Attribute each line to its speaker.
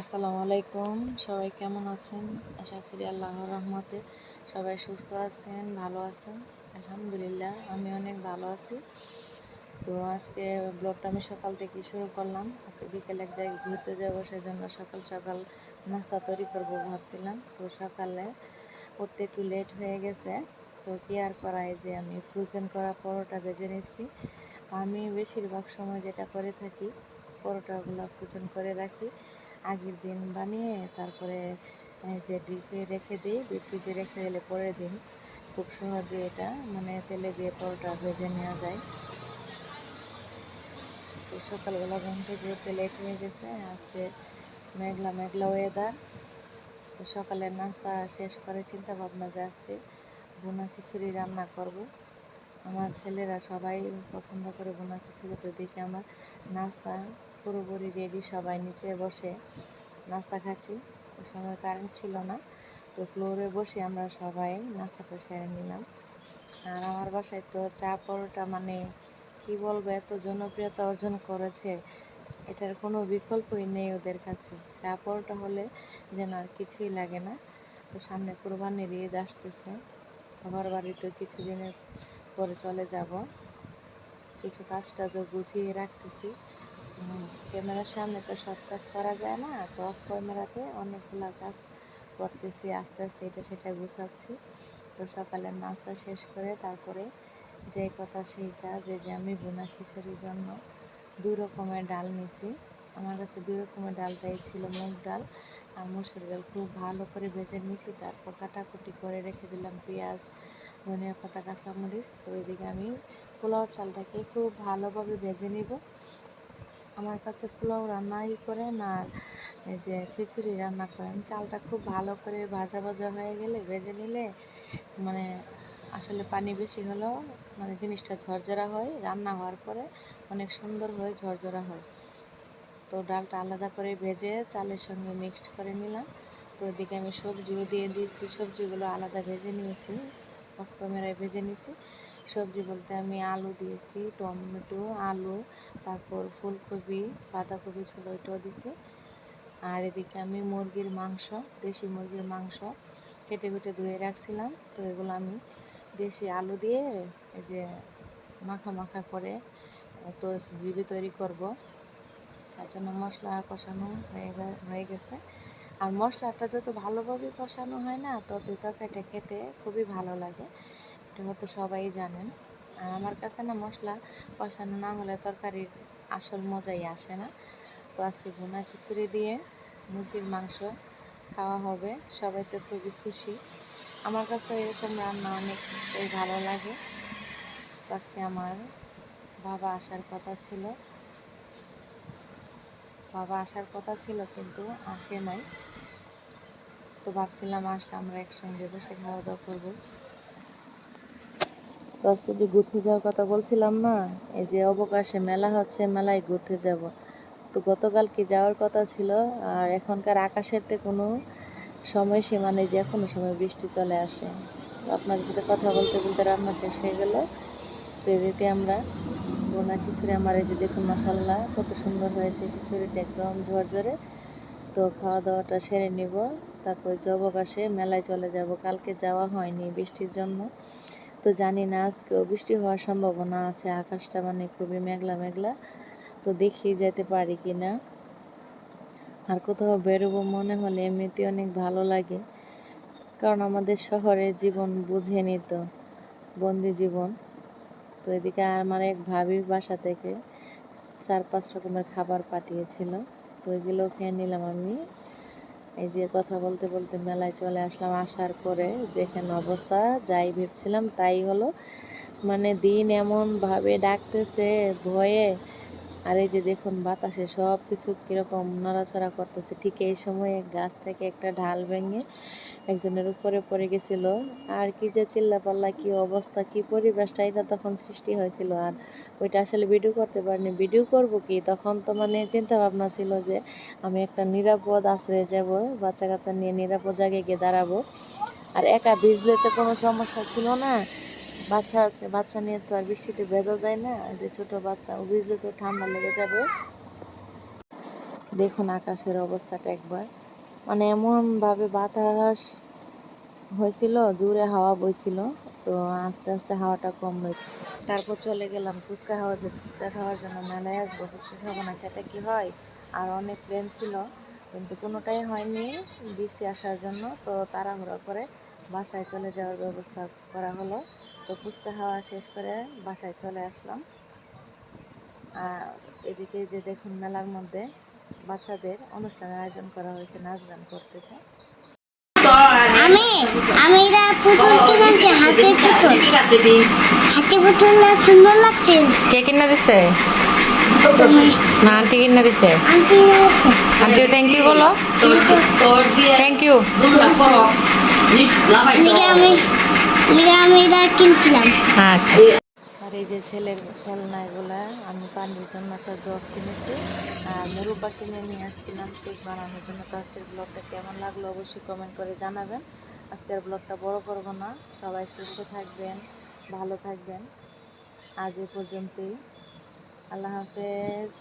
Speaker 1: আসসালামু আলাইকুম। সবাই কেমন আছেন? আশা করি আল্লাহর রহমতে সবাই সুস্থ আছেন, ভালো আছেন। আলহামদুলিল্লাহ, আমি অনেক ভালো আছি। তো আজকে ব্লগটা আমি সকাল থেকে শুরু করলাম। আজকে বিকেল এক জায়গায় ঘুরতে যাব, সেজন্য সকাল সকাল নাস্তা তৈরি করব ভাবছিলাম। তো সকালে উঠতে একটু লেট হয়ে গেছে। তো কি আর করায় যে আমি ফ্রোজেন করা পরোটা বেজে নিচ্ছি। তো আমি বেশিরভাগ সময় যেটা করে থাকি, পরোটাগুলো ফ্রোজেন করে রাখি। আগের দিন বানিয়ে তারপরে যে ডিপে রেখে দিই ডিপ ফ্রিজে রেখে দিলে পরের দিন খুব সহজে এটা মানে তেলে দিয়ে পরোটা ভেজে নেওয়া যায়। তো সকালবেলা ঘুম থেকে উঠতে লেট হয়ে গেছে, আজকে মেঘলা মেঘলা ওয়েদার তো সকালের নাস্তা শেষ করে চিন্তা ভাবনা যে আজকে বোনা খিচুড়ি রান্না করব। আমার ছেলেরা সবাই পছন্দ করে বোনা খিচুড়ি তো দেখে আমার নাস্তা পুরোপুরি রেডি সবাই নিচে বসে নাস্তা খাচ্ছি। ওই সময় কারেন্ট ছিল না, তো ফ্লোরে বসে আমরা সবাই নাস্তাটা সেরে নিলাম। আর আমার বাসায় তো চা পরোটা মানে কি বলব, এত জনপ্রিয়তা অর্জন করেছে, এটার কোনো বিকল্পই নেই ওদের কাছে। চা পরোটা হলে যেন আর কিছুই লাগে না। তো সামনে কোরবানির ঈদ আসতেছে বাবার বাড়িতে কিছুদিনের পরে চলে যাব। কিছু কাজ টাজও গুছিয়ে রাখতেছি। ক্যামেরার সামনে তো সব কাজ করা যায় না, তো অফ ক্যামেরাতে অনেকগুলো কাজ করতেছি, আস্তে আস্তে এটা সেটা গুছাচ্ছি। তো সকালের নাস্তা শেষ করে তারপরে যে কথা সেই কাজ যে আমি বোনা খিচুড়ির জন্য দুই রকমের ডাল নিছি। আমার কাছে দুই রকমের ডালটাই ছিল মুগ ডাল আর মুসুর ডাল। খুব ভালো করে ভেজে নিয়েছি তারপর কাটাকুটি করে রেখে দিলাম পেঁয়াজ ধনিয়া পাতা, কাঁচামরিচ তো এদিকে আমি পোলাও চালটাকে খুব ভালোভাবে ভেজে নিব। আমার কাছে পোলাও রান্নাই করেন আর এই যে খিচুড়ি রান্না করেন। চালটা খুব ভালো করে ভাজা ভাজা হয়ে গেলে ভেজে নিলে মানে আসলে পানি বেশি হলেও মানে জিনিসটা ঝরঝরা হয়। রান্না হওয়ার পরে অনেক সুন্দর হয়ে ঝরঝরা হয়। তো ডালটা আলাদা করে ভেজে চালের সঙ্গে মিক্সড করে নিলাম। তো এদিকে আমি সবজিও দিয়ে দিয়েছি, সবজিগুলো আলাদা ভেজে নিয়েছি। অফ ভেজে নিয়েছি সবজি বলতে আমি আলু দিয়েছি, টমেটো, আলু, তারপর ফুলকপি, বাঁধাকপি ছিল ওইটাও দিছি। আর এদিকে আমি মুরগির মাংস, দেশি মুরগির মাংস কেটে কেটে ধুয়ে রাখছিলাম। তো এগুলো আমি দেশি আলু দিয়ে এই যে মাখা মাখা করে তো গ্রেভি তৈরি করব। তার জন্য মশলা কষানো হয়ে হয়ে গেছে। আর মশলাটা যত ভালোভাবে কষানো হয় না, তত তরকারিটা খেতে খুবই ভালো লাগে। এটা হয়তো সবাই জানেন। আর আমার কাছে না মশলা কষানো না হলে তরকারির আসল মজাই আসে না। তো আজকে ভুনা খিচুড়ি দিয়ে মুরগির মাংস খাওয়া হবে। সবাই তো খুবই খুশি। আমার কাছে এরকম রান্না অনেকটাই ভালো লাগে। আজকে আমার বাবা আসার কথা ছিল। বাবা আসার কথা ছিল কিন্তু আসে নাই। তো ভাবছিলাম আসলে আমরা একসঙ্গে বসে খাওয়া দাওয়া করব। তো আজকে যে ঘুরতে যাওয়ার কথা বলছিলাম না, এই যে অবকাশে মেলা হচ্ছে, মেলায় ঘুরতে যাব। তো গতকালকে যাওয়ার কথা ছিল? আর এখনকার আকাশেতে কোনো সময়সীমা নেই যে কোনো সময় বৃষ্টি চলে আসে। তো আপনাদের সাথে কথা বলতে বলতে রান্না শেষ হয়ে গেল। তো এদিকে আমরা বোনা খিচুড়ি, আমার এই যে দেখুন মশাল্লা কত সুন্দর হয়েছে খিচুড়িটা একদম ঝরঝরে। তো খাওয়া দাওয়াটা সেরে নিব। তারপর জবকাশে মেলায় চলে যাব। কালকে যাওয়া হয়নি বৃষ্টির জন্য। তো জানি না, আজকেও বৃষ্টি হওয়ার সম্ভাবনা আছে। আকাশটা মানে খুবই মেঘলা মেঘলা। তো দেখি যেতে পারি কি না। আর কোথাও বেরোবো মনে হলে এমনিতে অনেক ভালো লাগে। কারণ আমাদের শহরে জীবন বুঝে নিত বন্দি জীবন। তো এদিকে আমার এক ভাবির বাসা থেকে চার পাঁচ রকমের খাবার পাঠিয়েছিল। তো এগুলো খেয়ে নিলাম আমি। এই যে কথা বলতে বলতে মেলায় চলে আসলাম আসার পরে দেখেন অবস্থা, যাই ভেবছিলাম তাই হলো। মানে দিন এমনভাবে ডাকতেছে, ভয়ে আর এই যে দেখুন বাতাসে সব কিছু কীরকম নড়াচড়া করতেছে, ঠিক এই সময় গাছ থেকে একটা ঢাল ভেঙে একজনের উপরে পড়ে গেছিল। আর কি যে চিল্লা পাল্লা কি অবস্থা, কি পরিবেশটা, এটা তখন সৃষ্টি হয়েছিল। আর ওইটা আসলে ভিডিও করতে পারিনি। ভিডিও করব কি? তখন তো মানে চিন্তা ভাবনা ছিল যে আমি একটা নিরাপদ আশ্রয়ে যাব বাচ্চা কাচ্চা নিয়ে নিরাপদ জায়গায় গিয়ে দাঁড়াবো। আর একা ভিজলে তো কোনো সমস্যা ছিল না। বাচ্চা আছে, বাচ্চা নিয়ে তো আর বৃষ্টিতে ভেজা যায় না। যে ছোট বাচ্চা, ও ভিজলে তো ঠান্ডা লেগে যাবে। দেখুন আকাশের অবস্থাটা একবার। মানে এমনভাবে বাতাস হয়েছিল, জোরে হাওয়া বইছিল, তো আস্তে আস্তে হাওয়াটা কমলো। তারপর চলে গেলাম ফুচকা খাওয়া যে ফুচকা খাওয়ার জন্য মেলায় আসব, ফুচকা খাব না, সেটা কি হয়? আর অনেক প্লেন ছিল, কিন্তু কোনোটাই হয়নি বৃষ্টি আসার জন্য, তো তাড়াহুড়ো করে বাসায় চলে যাওয়ার ব্যবস্থা করা হলো। তো ফুচকা খাওয়া শেষ করে বাসায় চলে আসলাম। আর এদিকে যে দেখুন মেলার মধ্যে বাচ্চাদের অনুষ্ঠানের আয়োজন করা হয়েছে নাচ গান করতেছে।
Speaker 2: আমি আমি এটা পুতুল কি বলছি? হাতে পুতুল। হাতে পুতুল না সুন্দর লাগছে?
Speaker 3: কে কিনা দিছে? না আন্টি কিনা দিছে?
Speaker 2: আন্টি
Speaker 3: আন্টি থ্যাংক ইউ বলো। থ্যাংক ইউ আচ্ছা।
Speaker 1: আর এই যে ছেলের খেলনা এগুলা আমি পানির জন্য একটা জগ কিনেছি আর মুরব্বা কিনে নিয়ে আসছিলাম কেক বানানোর জন্য। তো আজকের ব্লগটা কেমন লাগল অবশ্যই কমেন্ট করে জানাবেন। আজকের ব্লগটা বড় করব না। সবাই সুস্থ থাকবেন ভালো থাকবেন। আজ এ পর্যন্তই। আল্লাহ হাফেজ।